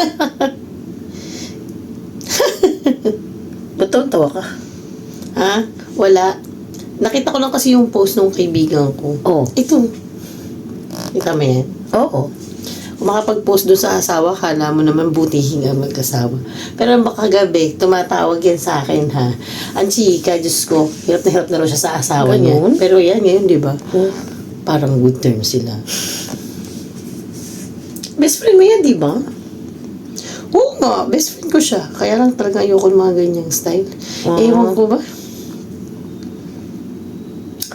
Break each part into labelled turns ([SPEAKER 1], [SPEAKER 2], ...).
[SPEAKER 1] Ba't tawa ka?
[SPEAKER 2] Ha? Wala. Nakita ko lang kasi yung post ng kaibigan ko.
[SPEAKER 1] Oo.
[SPEAKER 2] Ito. Kita mo yan?
[SPEAKER 1] Oo.
[SPEAKER 2] Kung makapag-post doon sa asawa, kala mo naman butihin nga mag-asawa. Pero baka gabi, tumatawag yan sa akin ha. Ang chika, Diyos ko, hirap na hirap na raw siya sa asawa
[SPEAKER 1] Ganun?
[SPEAKER 2] niya. Pero yan, ngayon, di ba?
[SPEAKER 1] Oh.
[SPEAKER 2] Parang good terms sila. Best friend mo yan, di ba? Oo nga, best friend ko siya. Kaya lang talaga ayoko ng mga ganyang style.
[SPEAKER 1] Ah.
[SPEAKER 2] Ewan ko ba?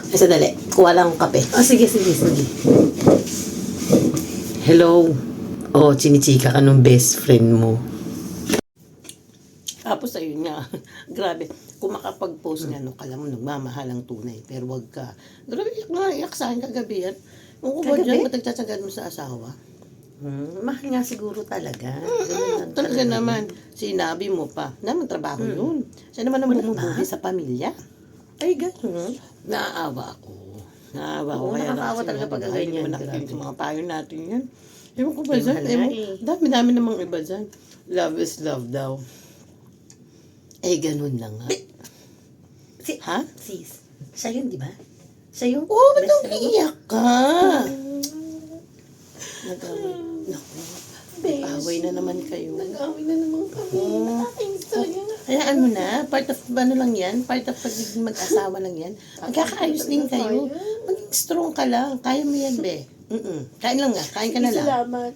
[SPEAKER 2] Ay, sadali. Kuha lang akong kape.
[SPEAKER 1] Ah, sige, sige, sige.
[SPEAKER 2] Hello. Oh, chinichika ka nung best friend mo. Tapos ayun nga, grabe. Kung makapag-post nga, no, kala mo nagmamahal ang tunay. Pero wag ka. Grabe, iyak nga, iyak sa akin kagabi yan. Kung ko ba
[SPEAKER 1] Kagabi?
[SPEAKER 2] dyan, ba't nagtsatsagaan mo sa asawa?
[SPEAKER 1] Hmm, mahal nga siguro talaga. Ganun lang
[SPEAKER 2] Talaga naman, sinabi mo pa, naman trabaho yun. Siya naman ang bumubuhay sa pamilya.
[SPEAKER 1] Ay, ganun.
[SPEAKER 2] Naaawa ako. Naaawa ako. Kaya
[SPEAKER 1] nakakaawa
[SPEAKER 2] lang
[SPEAKER 1] talaga pag
[SPEAKER 2] ay, hindi
[SPEAKER 1] ganyan,
[SPEAKER 2] mo nakikinig sa mga payo natin yan. Ewan ko ba dyan? Ewan,
[SPEAKER 1] eh.
[SPEAKER 2] dami-dami namang iba dyan. Love is love daw. Eh, ganun lang nga.
[SPEAKER 1] Si,
[SPEAKER 2] Ha?
[SPEAKER 1] sis, siya yun, di ba? Siya yung
[SPEAKER 2] Oo, oh, ba't nang iiyak ka?
[SPEAKER 1] Nag-away.
[SPEAKER 2] Naku, away na naman kayo.
[SPEAKER 1] Nag-away na naman kami.
[SPEAKER 2] Oo.
[SPEAKER 1] Nakakainis talaga.
[SPEAKER 2] Hayaan mo na. Part of, ano lang yan? Part of pagiging mag-asawa lang yan. Magkakaayos din kayo. Maging strong ka lang. Kaya mo yan, be. Mm-mm. Kain lang nga. Kain ka na lang.
[SPEAKER 1] Salamat.